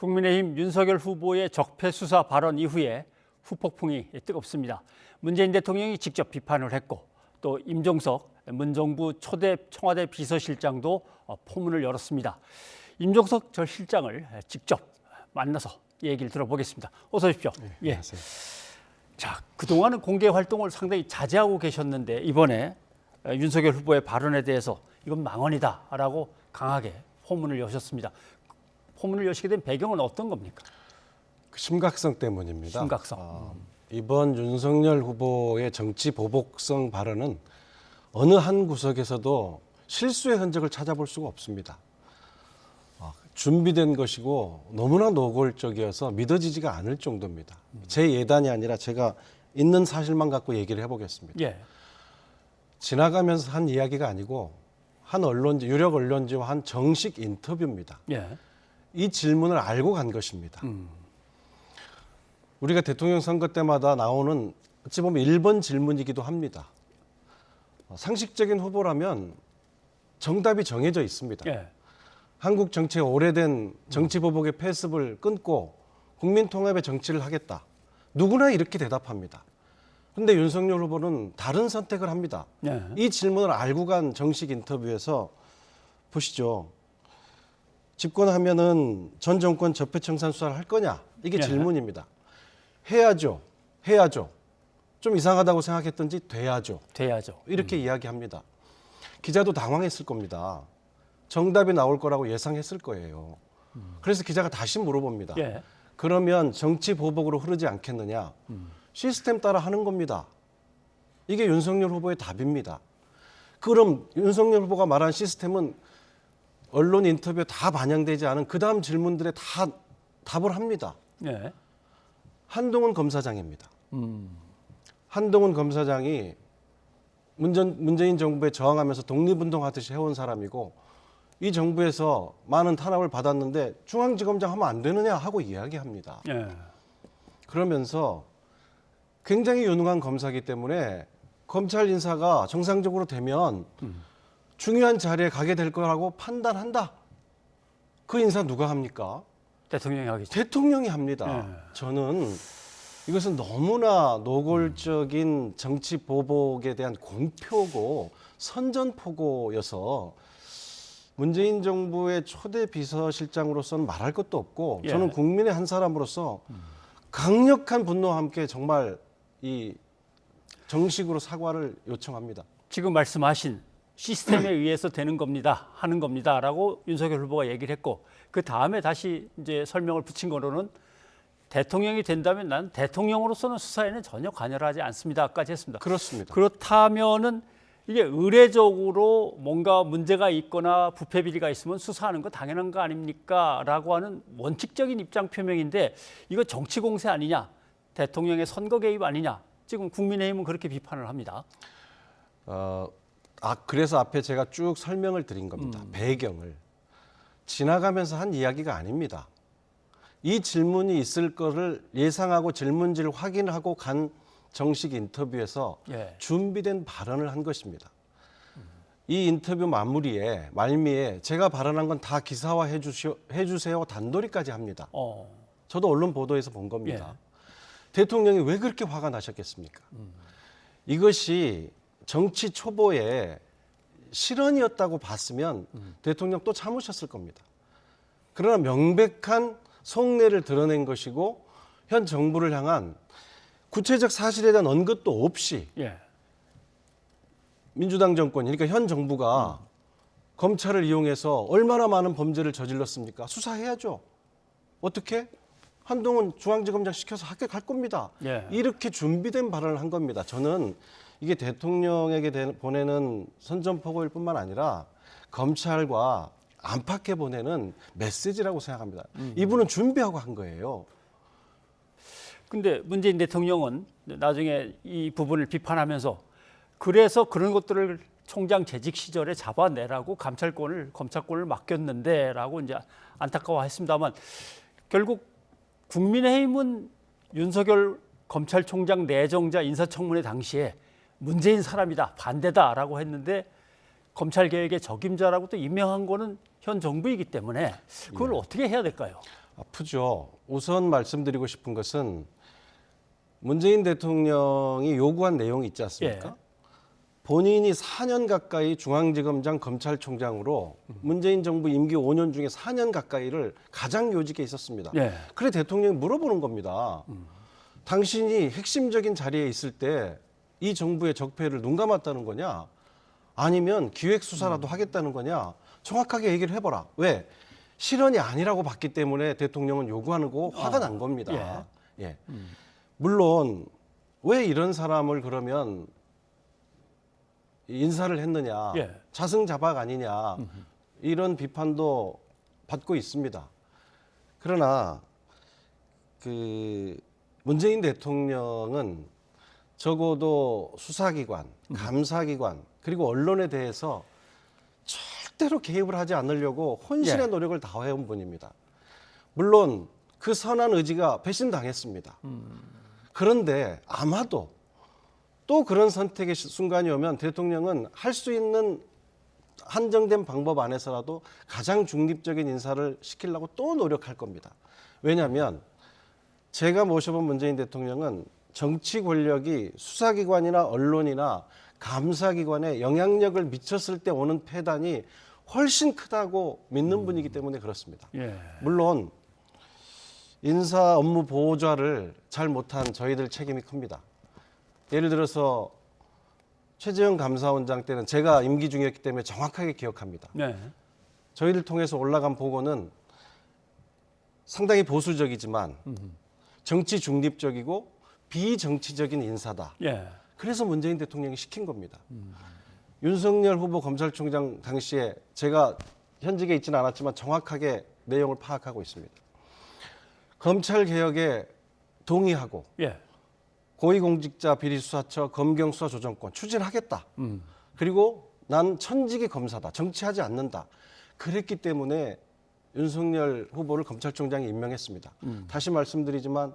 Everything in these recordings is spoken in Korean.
국민의힘 윤석열 후보의 적폐 수사 발언 이후에 후폭풍이 뜨겁습니다. 문재인 대통령이 직접 비판을 했고 또 임종석 문정부 초대 청와대 비서실장도 어, 포문을 열었습니다. 임종석 전 실장을 직접 만나서 얘기를 들어보겠습니다. 어서 오십시오. 예. 자, 그동안은 공개 활동을 상당히 자제하고 계셨는데 이번에 어, 윤석열 후보의 발언에 대해서 이건 망언이다라고 강하게 포문을 여셨습니다. 포문을 여시게 된 배경은 어떤 겁니까? 그 심각성 때문입니다. 심각성. 어, 이번 윤석열 후보의 정치 보복성 발언은 어느 한 구석에서도 실수의 흔적을 찾아볼 수가 없습니다. 어, 준비된 것이고 너무나 노골적이어서 믿어지지가 않을 정도입니다. 제 예단이 아니라 제가 있는 사실만 갖고 얘기를 해보겠습니다. 예. 지나가면서 한 이야기가 아니고 한 언론지 유력 언론지와 한 정식 인터뷰입니다. 예. 이 질문을 알고 간 것입니다. 음. 우리가 대통령 선거 때마다 나오는 어찌 보면 1번 질문이기도 합니다. 어, 상식적인 후보라면 정답이 정해져 있습니다. 예. 한국 정치의 오래된 정치 보복의 패습을 끊고 국민 통합의 정치를 하겠다. 누구나 이렇게 대답합니다. 근데 윤석열 후보는 다른 선택을 합니다. 예. 이 질문을 알고 간 정식 인터뷰에서 보시죠. 집권하면은 전 정권 적폐 청산 수사를 할 거냐? 이게 예. 질문입니다. 해야죠. 해야죠. 좀 이상하다고 생각했던지 돼야죠. 돼야죠. 이렇게 이야기합니다. 기자도 당황했을 겁니다. 정답이 나올 거라고 예상했을 거예요. 그래서 기자가 다시 물어봅니다. 예. 그러면 정치 보복으로 흐르지 않겠느냐? 시스템 따라 하는 겁니다. 이게 윤석열 후보의 답입니다. 그럼 윤석열 후보가 말한 시스템은 언론 인터뷰에 다 반영되지 않은 그 다음 질문들에 다 답을 합니다. 예. 한동훈 검사장입니다. 음. 한동훈 검사장이 문전, 문재인 정부에 저항하면서 독립운동하듯이 해온 사람이고 이 정부에서 많은 탄압을 받았는데 중앙지검장 하면 안 되느냐 하고 이야기합니다. 예. 그러면서 굉장히 유능한 검사기 때문에 검찰 인사가 정상적으로 되면 중요한 자리에 가게 될 거라고 판단한다. 그 인사 누가 합니까? 대통령이 하겠죠. 대통령이 합니다. 네. 저는 이것은 너무나 노골적인 정치 보복에 대한 공표고 선전포고여서 문재인 정부의 초대 비서실장으로서는 말할 것도 없고 예. 저는 국민의 한 사람으로서 강력한 분노와 함께 정말 이 정식으로 사과를 요청합니다. 지금 말씀하신 시스템에 의해서 되는 겁니다. 하는 겁니다라고 윤석열 후보가 얘기를 했고 그 다음에 다시 이제 설명을 붙인 거로는 대통령이 된다면 난 대통령으로서는 수사에는 전혀 관여를 하지 않습니다까지 했습니다. 그렇습니다. 그렇다면은 이게 의례적으로 뭔가 문제가 있거나 부패 비리가 있으면 수사하는 거 당연한 거 아닙니까?라고 하는 원칙적인 입장 표명인데 이거 정치 공세 아니냐? 대통령의 선거 개입 아니냐? 지금 국민의힘은 그렇게 비판을 합니다. 어, 아 그래서 앞에 제가 쭉 설명을 드린 겁니다. 배경을 지나가면서 한 이야기가 아닙니다. 이 질문이 있을 거를 예상하고 질문지를 확인하고 간 정식 인터뷰에서 예. 준비된 발언을 한 것입니다. 이 인터뷰 마무리에 말미에 제가 발언한 건 다 기사화 해 주시오, 해주세요 단도리까지 합니다. 어. 저도 언론 보도에서 본 겁니다. 대통령이 왜 그렇게 화가 나셨겠습니까? 이것이 정치 초보의 실언이었다고 봤으면 대통령 또 참으셨을 겁니다. 그러나 명백한 속내를 드러낸 것이고 현 정부를 향한 구체적 사실에 대한 언급도 없이 예. 민주당 정권, 그러니까 현 정부가 검찰을 이용해서 얼마나 많은 범죄를 저질렀습니까? 수사해야죠. 어떻게? 한동훈 중앙지검장 시켜서 학교 갈 겁니다. 예. 이렇게 준비된 발언을 한 겁니다. 저는 이게 대통령에게 대- 보내는 선전포고일 뿐만 아니라 검찰과 안팎에 보내는 메시지라고 생각합니다. 이분은 준비하고 한 거예요. 근데 문재인 대통령은 나중에 이 부분을 비판하면서 그래서 그런 것들을 총장 재직 시절에 잡아내라고 감찰권을 검찰권을 맡겼는데라고 이제 안타까워했습니다만 결국 국민의힘은 윤석열 검찰총장 내정자 인사청문회 당시에 문재인 사람이다 반대다라고 했는데 검찰 개혁의 적임자라고 또 임명한 거는 현 정부이기 때문에 그걸 어떻게 해야 될까요? 아프죠. 우선 말씀드리고 싶은 것은 문재인 대통령이 요구한 내용이 있지 않습니까? 예. 본인이 4년 가까이 중앙지검장 검찰총장으로 문재인 정부 임기 5년 중에 4년 가까이를 가장 요직에 있었습니다. 예. 그래 대통령이 물어보는 겁니다. 당신이 핵심적인 자리에 있을 때 이 정부의 적폐를 눈 감았다는 거냐? 아니면 기획 수사라도 하겠다는 거냐? 정확하게 얘기를 해보라. 왜? 실언이 아니라고 봤기 때문에 대통령은 요구하는 거 화가 난 겁니다. 예. 물론 왜 이런 사람을 그러면 인사를 했느냐? 예. 자승자박 아니냐? 이런 비판도 받고 있습니다. 그러나 그 문재인 대통령은 적어도 수사기관, 감사기관 그리고 언론에 대해서 절대로 개입을 하지 않으려고 혼신의 예. 노력을 다해온 분입니다. 물론 그 선한 의지가 배신당했습니다. 그런데 아마도 또 그런 선택의 시- 순간이 오면 대통령은 할 수 있는 한정된 방법 안에서라도 가장 중립적인 인사를 시키려고 또 노력할 겁니다. 왜냐하면 제가 모셔본 문재인 대통령은 정치 권력이 수사기관이나 언론이나 감사기관에 영향력을 미쳤을 때 오는 폐단이 훨씬 크다고 믿는 분이기 때문에 그렇습니다. 예. 물론 인사 업무 보좌를 잘 못한 저희들 책임이 큽니다. 예를 들어서 최재형 감사원장 때는 제가 임기 중이었기 때문에 정확하게 기억합니다. 네. 저희를 통해서 올라간 보고는 상당히 보수적이지만 정치 중립적이고 비정치적인 인사다. 예. 그래서 문재인 대통령이 시킨 겁니다. 윤석열 후보 검찰총장 당시에 제가 현직에 있지는 않았지만 정확하게 내용을 파악하고 있습니다. 검찰 개혁에 동의하고 예. 고위공직자 비리수사처 검경수사 조정권 추진하겠다. 음. 그리고 난 천직의 검사다. 정치하지 않는다. 그랬기 때문에 윤석열 후보를 검찰총장에 임명했습니다. 다시 말씀드리지만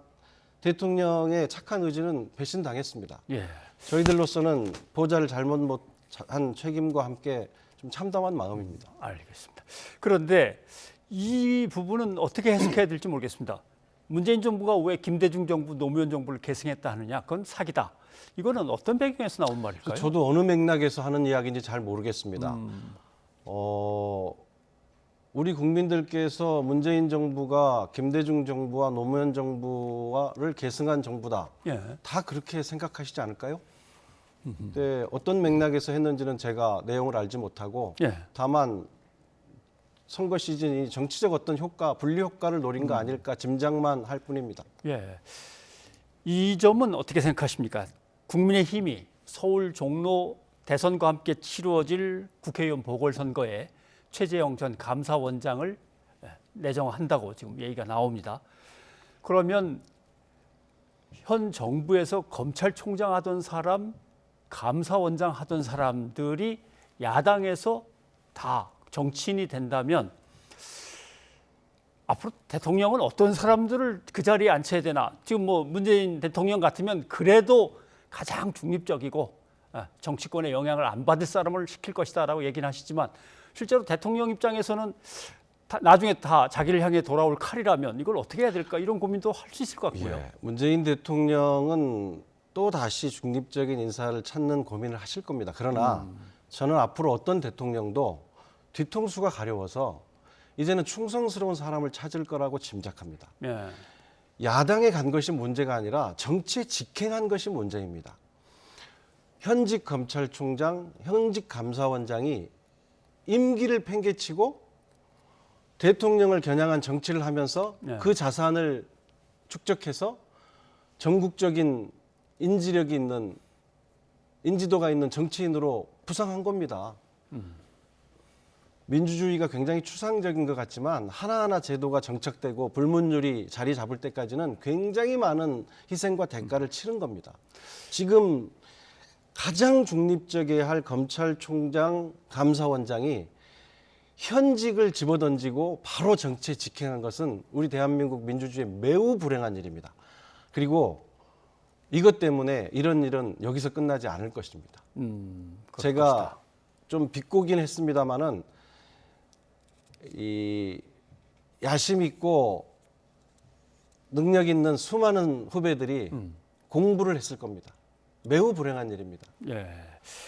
대통령의 착한 의지는 배신당했습니다. 예. 저희들로서는 보좌를 잘못 못한 책임과 함께 좀 참담한 마음입니다. 알겠습니다. 그런데 이 부분은 어떻게 해석해야 될지 모르겠습니다. 문재인 정부가 왜 김대중 정부, 노무현 정부를 계승했다 하느냐? 그건 사기다. 이거는 어떤 배경에서 나온 말일까요? 저도 어느 맥락에서 하는 이야기인지 잘 모르겠습니다. 어, 우리 국민들께서 문재인 정부가 김대중 정부와 노무현 정부를 계승한 정부다. 예. 다 그렇게 생각하시지 않을까요? 근데 어떤 맥락에서 했는지는 제가 내용을 알지 못하고 예. 다만 선거 시즌이 정치적 어떤 효과, 분리 효과를 노린 거 아닐까 짐작만 할 뿐입니다. 예. 이 점은 어떻게 생각하십니까? 국민의 힘이 서울 종로 대선과 함께 치루어질 국회의원 보궐선거에 최재형 전 감사원장을 예, 내정한다고 지금 얘기가 나옵니다. 그러면 현 정부에서 검찰총장 하던 사람, 감사원장 하던 사람들이 야당에서 다 정치인이 된다면 앞으로 대통령은 어떤 사람들을 그 자리에 앉혀야 되나? 지금 뭐 문재인 대통령 같으면 그래도 가장 중립적이고 아, 정치권의 영향을 안 받을 사람을 시킬 것이다라고 얘기는 하시지만 실제로 대통령 입장에서는 다- 나중에 다 자기를 향해 돌아올 칼이라면 이걸 어떻게 해야 될까 이런 고민도 할 수 있을 것 같고요. 예, 문재인 대통령은 또 다시 중립적인 인사를 찾는 고민을 하실 겁니다. 그러나 저는 앞으로 어떤 대통령도 뒤통수가 가려워서 이제는 충성스러운 사람을 찾을 거라고 짐작합니다. 예. 야당에 간 것이 문제가 아니라 정치에 직행한 것이 문제입니다. 현직 검찰총장, 현직 감사원장이 임기를 팽개치고 대통령을 겨냥한 정치를 하면서 네. 그 자산을 축적해서 전국적인 인지력이 있는 인지도가 있는 정치인으로 부상한 겁니다. 민주주의가 굉장히 추상적인 것 같지만 하나하나 제도가 정착되고 불문율이 자리 잡을 때까지는 굉장히 많은 희생과 대가를 치른 겁니다. 지금 가장 중립적이어야 할 검찰총장, 감사원장이 현직을 집어던지고 바로 정치에 직행한 것은 우리 대한민국 민주주의에 매우 불행한 일입니다. 그리고 이것 때문에 이런 일은 여기서 끝나지 않을 것입니다. 음, 제가 것이다. 좀 비꼬긴 했습니다마는 이 야심 있고 능력 있는 수많은 후배들이 음. 공부를 했을 겁니다. 매우 불행한 일입니다. 예.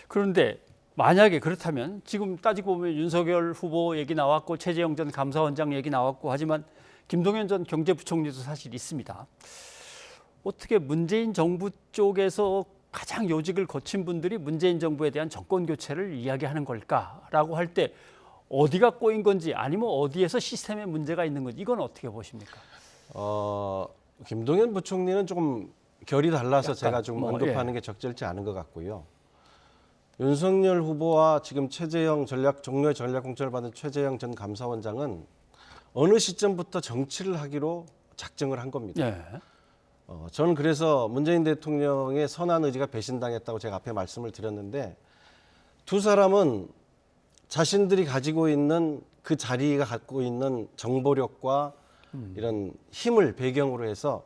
그런데 만약에 그렇다면 지금 따지고 보면 윤석열 후보 얘기 나왔고 최재형 전 감사원장 얘기 나왔고 하지만 김동연 전 경제부총리도 사실 있습니다. 어떻게 문재인 정부 쪽에서 가장 요직을 거친 분들이 문재인 정부에 대한 정권 교체를 이야기하는 걸까라고 할 때 어디가 꼬인 건지 아니면 어디에서 시스템에 문제가 있는 건지 이건 어떻게 보십니까? 어, 김동연 부총리는 조금 결이 달라서 제가 좀 뭐, 언급하는 게 적절치 않은 것 같고요. 윤석열 후보와 지금 최재형 전략 종로의 전략 공천을 받은 최재형 전 감사원장은 어느 시점부터 정치를 하기로 작정을 한 겁니다. 예. 어, 저는 그래서 문재인 대통령의 선한 의지가 배신당했다고 제가 앞에 말씀을 드렸는데 두 사람은 자신들이 가지고 있는 그 자리가 갖고 있는 정보력과 이런 힘을 배경으로 해서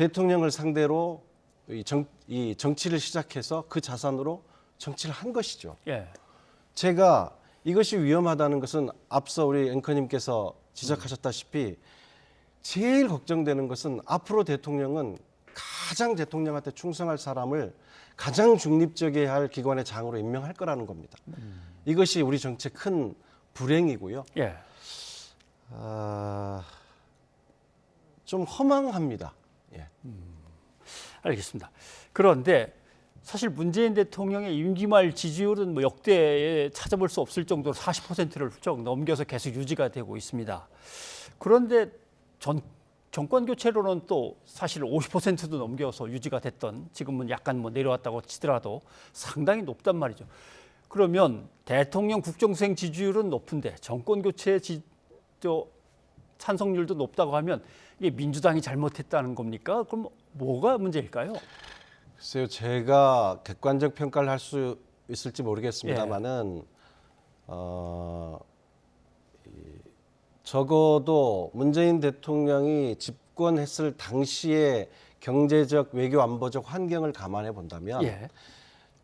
대통령을 상대로 이, 정, 이 정치를 시작해서 그 자산으로 정치를 한 것이죠. 예. 제가 이것이 위험하다는 것은 앞서 우리 앵커님께서 지적하셨다시피 제일 걱정되는 것은 앞으로 대통령은 가장 대통령한테 충성할 사람을 가장 중립적이어야 할 기관의 장으로 임명할 거라는 겁니다. 이것이 우리 정치의 큰 불행이고요. 예. 아, 좀 허망합니다. 예. 알겠습니다. 그런데 사실 문재인 대통령의 임기 말 지지율은 뭐 역대에 찾아볼 수 없을 정도로 40%를 훌쩍 넘겨서 계속 유지가 되고 있습니다. 그런데 전 정권 교체로는 또 사실 50%도 넘겨서 유지가 됐던 지금은 약간 뭐 내려왔다고 치더라도 상당히 높단 말이죠. 그러면 대통령 국정수행 지지율은 높은데 정권 교체 지, 저 찬성률도 높다고 하면 이게 민주당이 잘못했다는 겁니까? 그럼 뭐가 문제일까요? 글쎄요, 제가 객관적 평가를 할 수 있을지 모르겠습니다만은 어, 이, 적어도 문재인 대통령이 집권했을 당시의 경제적 외교 안보적 환경을 감안해 본다면 예.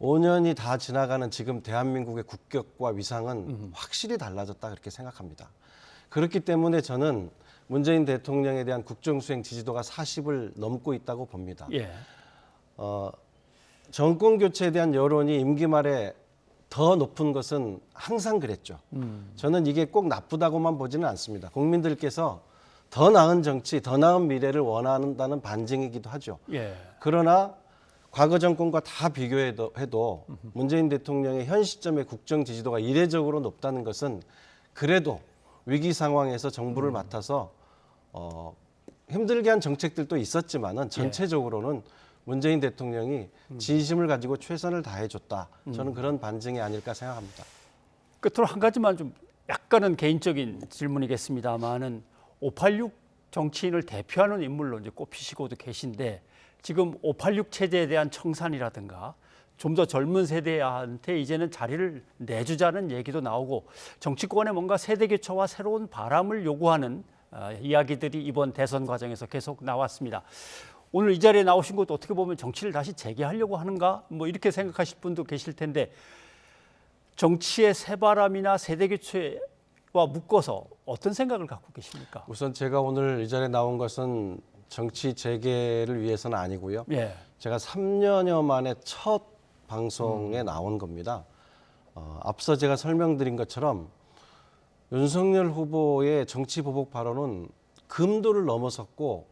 5년이 다 지나가는 지금 대한민국의 국격과 위상은 확실히 달라졌다 그렇게 생각합니다. 그렇기 때문에 저는 문재인 대통령에 대한 국정 수행 지지도가 40을 넘고 있다고 봅니다. 예. 어, 정권 교체에 대한 여론이 임기 말에 더 높은 것은 항상 그랬죠. 저는 이게 꼭 나쁘다고만 보지는 않습니다. 국민들께서 더 나은 정치, 더 나은 미래를 원한다는 반증이기도 하죠. 예. 그러나 과거 정권과 다 비교해도 해도 문재인 대통령의 현 시점의 국정 지지도가 이례적으로 높다는 것은 그래도 위기 상황에서 정부를 맡아서 어, 힘들게 한 정책들도 있었지만은 전체적으로는 문재인 대통령이 진심을 가지고 최선을 다해줬다. 저는 그런 반증이 아닐까 생각합니다. 끝으로 한 가지만 좀 약간은 개인적인 질문이겠습니다만은 586 정치인을 대표하는 인물로 이제 꼽히시고도 계신데 지금 586 체제에 대한 청산이라든가 좀 더 젊은 세대한테 이제는 자리를 내주자는 얘기도 나오고 정치권에 뭔가 세대 교체와 새로운 바람을 요구하는 어, 이야기들이 이번 대선 과정에서 계속 나왔습니다. 오늘 이 자리에 나오신 것도 어떻게 보면 정치를 다시 재개하려고 하는가 뭐 이렇게 생각하실 분도 계실 텐데 정치의 새바람이나 세대 교체와 묶어서 어떤 생각을 갖고 계십니까? 우선 제가 오늘 이 자리에 나온 것은 정치 재개를 위해서는 아니고요. 예. 제가 3년여 만에 첫 방송에 나온 겁니다. 어, 앞서 제가 설명드린 것처럼 윤석열 후보의 정치 보복 발언은 금도를 넘어섰고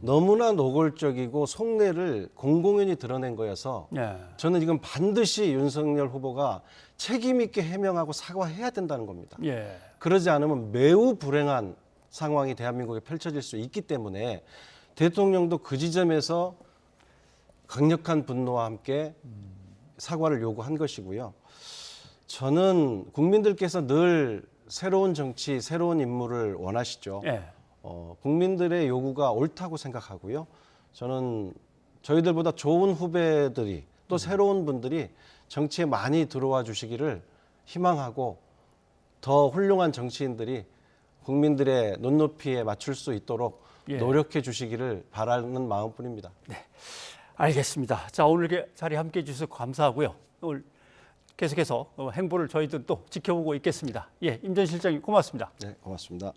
너무나 노골적이고 속내를 공공연히 드러낸 거여서 예. 저는 이건 반드시 윤석열 후보가 책임 있게 해명하고 사과해야 된다는 겁니다. 예. 그러지 않으면 매우 불행한 상황이 대한민국에 펼쳐질 수 있기 때문에 대통령도 그 지점에서 강력한 분노와 함께 사과를 요구한 것이고요. 저는 국민들께서 늘 새로운 정치, 새로운 인물을 원하시죠. 예. 어, 국민들의 요구가 옳다고 생각하고요. 저는 저희들보다 좋은 후배들이 또 새로운 분들이 정치에 많이 들어와 주시기를 희망하고 더 훌륭한 정치인들이 국민들의 눈높이에 맞출 수 있도록 예. 노력해 주시기를 바라는 마음뿐입니다. 알겠습니다. 자 오늘 이렇게 자리 함께 해 주셔서 감사하고요. 오늘 계속해서 어, 행보를 저희들 또 지켜보고 있겠습니다. 예, 임전 실장님 고맙습니다. 네, 고맙습니다.